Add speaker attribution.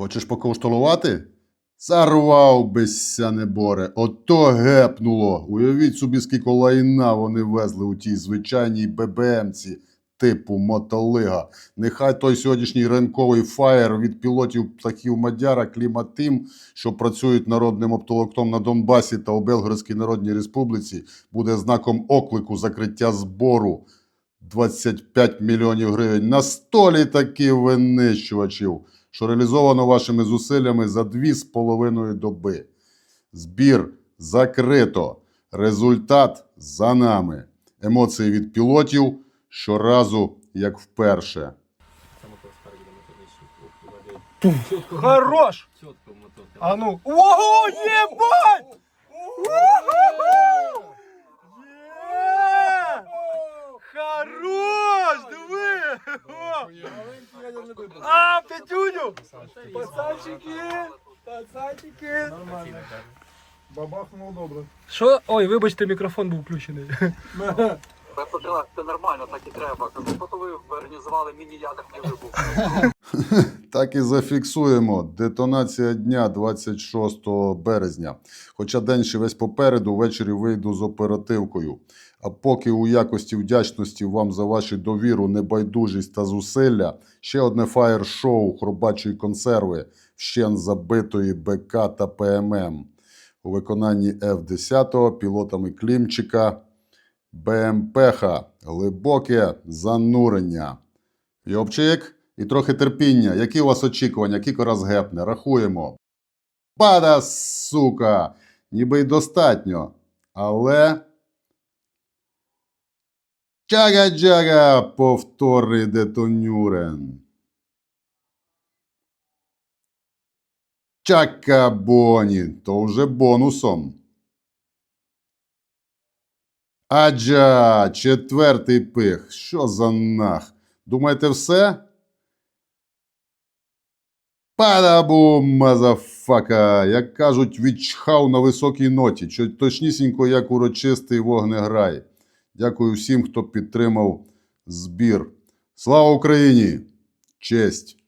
Speaker 1: Хочеш покошталувати? Зарвав бися неборе, ото гепнуло. Уявіть собі, скільки лайна вони везли у тій звичайній ББМці типу мотолига. Нехай той сьогоднішній ринковий фаєр від пілотів птахів Мадяра кліматим, що працюють народним оптоволокном на Донбасі та у Белградській Народній Республіці, буде знаком оклику закриття збору 25 мільйонів гривень на 100 літаків винищувачів, що реалізовано вашими зусиллями за дві з половиною доби. Збір закрито. Результат за нами. Емоції від пілотів щоразу як вперше.
Speaker 2: Хорош! А ну. Ого, ебать! Уху! Є! Хорош! Диви! А! Пацанчики! Пацанчики!
Speaker 3: Бабахнуло добре.
Speaker 2: Що? Ой, вибачте, мікрофон був включений.
Speaker 4: П-113 це нормально, так і треба. Кажу, Тобто ви організували міні-ядерний вибух.
Speaker 1: Так і зафіксуємо. Детонація дня 26 березня. Хоча день ще весь попереду, ввечері вийду з оперативкою. А поки у якості вдячності вам за вашу довіру, небайдужість та зусилля, ще одне фаєр-шоу хробачої консерви, вщен забитої БК та ПММ. У виконанні F-10 пілотами Клімчика БМПХ. Глибоке занурення. Йопчик, і трохи терпіння. Які у вас очікування? Кілько раз гепне? Рахуємо. Пада, сука! Ніби й достатньо. Але. Чага-джага, повторний детонюрен. Чакабоні, то вже бонусом. Аджа, четвертий пих. Що за нах? Думаєте, все? Падабум, мазафака! Як кажуть, відчхав на високій ноті, точнісінько, як урочистий вогнеграй. Дякую всім, хто підтримав збір. Слава Україні! Честь!